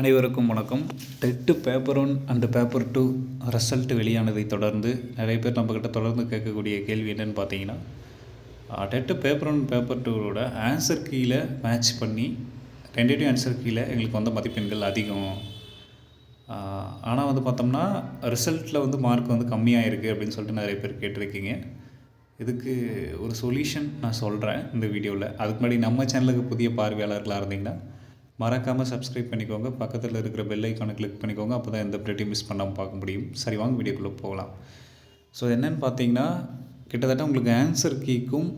அனைவருக்கும் வணக்கம். TET paper one and paper two result வெளியானதை தொடர்ந்து நிறைய பேர் நம்மக்கிட்ட தொடர்ந்து கேட்கக்கூடிய கேள்வி என்னென்னு பார்த்தீங்கன்னா டெட்டு பேப்பர் ஒன் பேப்பர் டூவோட ஆன்சர் கீழே மேட்ச் பண்ணி டென்டேட்டிவ் ஆன்சர் கீழே எங்களுக்கு வந்த மதிப்பெண்கள் அதிகம். ஆனால் வந்து பார்த்தோம்னா ரிசல்ட்டில் வந்து மார்க் வந்து கம்மியாக இருக்குது அப்படின்னு சொல்லிட்டு நிறைய பேர் கேட்டிருக்கீங்க. இதுக்கு ஒரு சொல்யூஷன் நான் சொல்கிறேன் இந்த வீடியோவில் அதுக்கு முன்னாடி நம்ம சேனலுக்கு புதிய பார்வையாளர்களாக இருந்தீங்கன்னா மறக்காமல் சப்ஸ்கிரைப் பண்ணிக்கோங்க. பக்கத்தில் இருக்கிற பெல் ஐக்கானை கிளிக் பண்ணிக்கோங்க. அப்போ தான் எந்த அப்டேட்டையும் மிஸ் பண்ணாமல் பார்க்க முடியும். சரி வாங்க வீடியோக்குள்ளே போகலாம். ஸோ என்னென்னு பார்த்தீங்கன்னா கிட்டத்தட்ட உங்களுக்கு ஆன்சர் கீக்கும்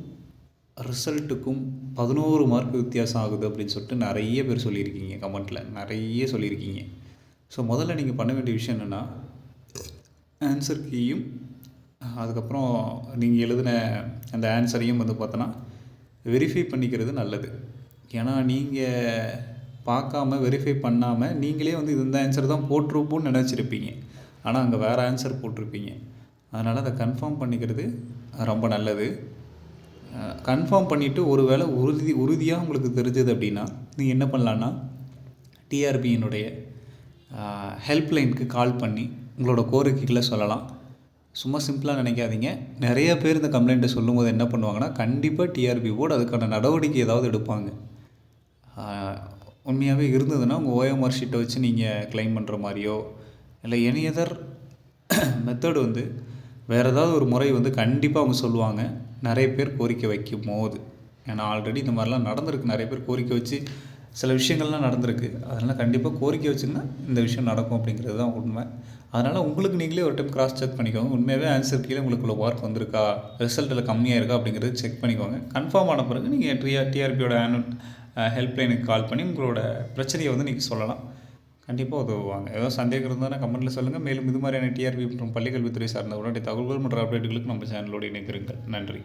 ரிசல்ட்டுக்கும் பதினோரு மார்க் வித்தியாசம் ஆகுது அப்படின்னு சொல்லிட்டு நிறைய பேர் சொல்லியிருக்கீங்க கமெண்ட்டில் நிறைய சொல்லியிருக்கீங்க. ஸோ முதல்ல நீங்கள் பண்ண வேண்டிய விஷயம் என்னென்னா ஆன்சர் கீயும் அதுக்கப்புறம் நீங்கள் எழுதின அந்த ஆன்சரையும் வந்து பார்த்தோன்னா வெரிஃபை பண்ணிக்கிறது நல்லது. ஏன்னா நீங்கள் பார்க்காம வெரிஃபை பண்ணாமல் நீங்களே வந்து இது இந்த ஆன்சர் தான் போட்டிருப்போம்னு நினச்சிருப்பீங்க. ஆனால் அங்கே வேறு ஆன்சர் போட்டிருப்பீங்க. அதனால் அதை கன்ஃபார்ம் பண்ணிக்கிறது ரொம்ப நல்லது. கன்ஃபார்ம் பண்ணிவிட்டு ஒரு வேளை உறுதி உறுதியாக உங்களுக்கு தெரிஞ்சது அப்படின்னா நீங்கள் என்ன பண்ணலான்னா டிஆர்பியினுடைய ஹெல்ப்லைனுக்கு கால் பண்ணி உங்களோட கோரிக்கைகளை சொல்லலாம். சும்மா சிம்பிளாக நினைக்காதீங்க. நிறைய பேர் இந்த கம்ப்ளைண்ட்டை சொல்லும்போது என்ன பண்ணுவாங்கன்னா கண்டிப்பாக டிஆர்பி போர்டு அதுக்கான நடவடிக்கை ஏதாவது எடுப்பாங்க. உண்மையாகவே இருந்ததுன்னா உங்கள் ஓஎம்ஆர் ஷீட்டை வச்சு நீங்கள் கிளைம் பண்ணுற மாதிரியோ இல்லை எனி அதர் மெத்தடு வந்து வேறு ஏதாவது ஒரு முறை வந்து கண்டிப்பாக அவங்க சொல்லுவாங்க. நிறைய பேர் கோரிக்கை வைக்கும் போது. ஏன்னா ஆல்ரெடி இந்த மாதிரிலாம் நடந்திருக்கு. நிறைய பேர் கோரிக்கை வச்சு சில விஷயங்கள்லாம் நடந்திருக்கு. அதனால் கண்டிப்பாக கோரிக்கை வச்சுன்னா இந்த விஷயம் நடக்கும் அப்படிங்கிறது தான் உண்மை. அதனால் உங்களுக்கு நீங்களே ஒரு டைம் கிராஸ் செக் பண்ணிக்கோங்க. உண்மையாகவே ஆன்சர் கீழே உங்களுக்குள்ள ஒர்க் வந்திருக்கா? ரிசல்ட்டில் கம்மியாக இருக்கா அப்படிங்கிறது செக் பண்ணிக்கோங்க. கன்ஃபார்ம் ஆன பிறகு நீங்கள் டிஆர் டிஆர்பியோட ஆனுவல் ஹெல்ப்லைனுக்கு கால் பண்ணி உங்களோட பிரச்சனையை வந்து நீங்கள் சொல்லலாம். கண்டிப்பாக உதவுவாங்க. ஏதோ சந்தேகம் இருந்தால் கமெண்ட்டில் சொல்லுங்கள் மேலும் இது மாதிரியான டிஆர்பி மற்றும் பள்ளிக்கல்வித்துறை சார்ந்த உடனடி தகவல்கள் மற்றும் அப்டேட்டுகளுக்கு நம்ம சேனலோடு இணைந்திருங்கள். நன்றி.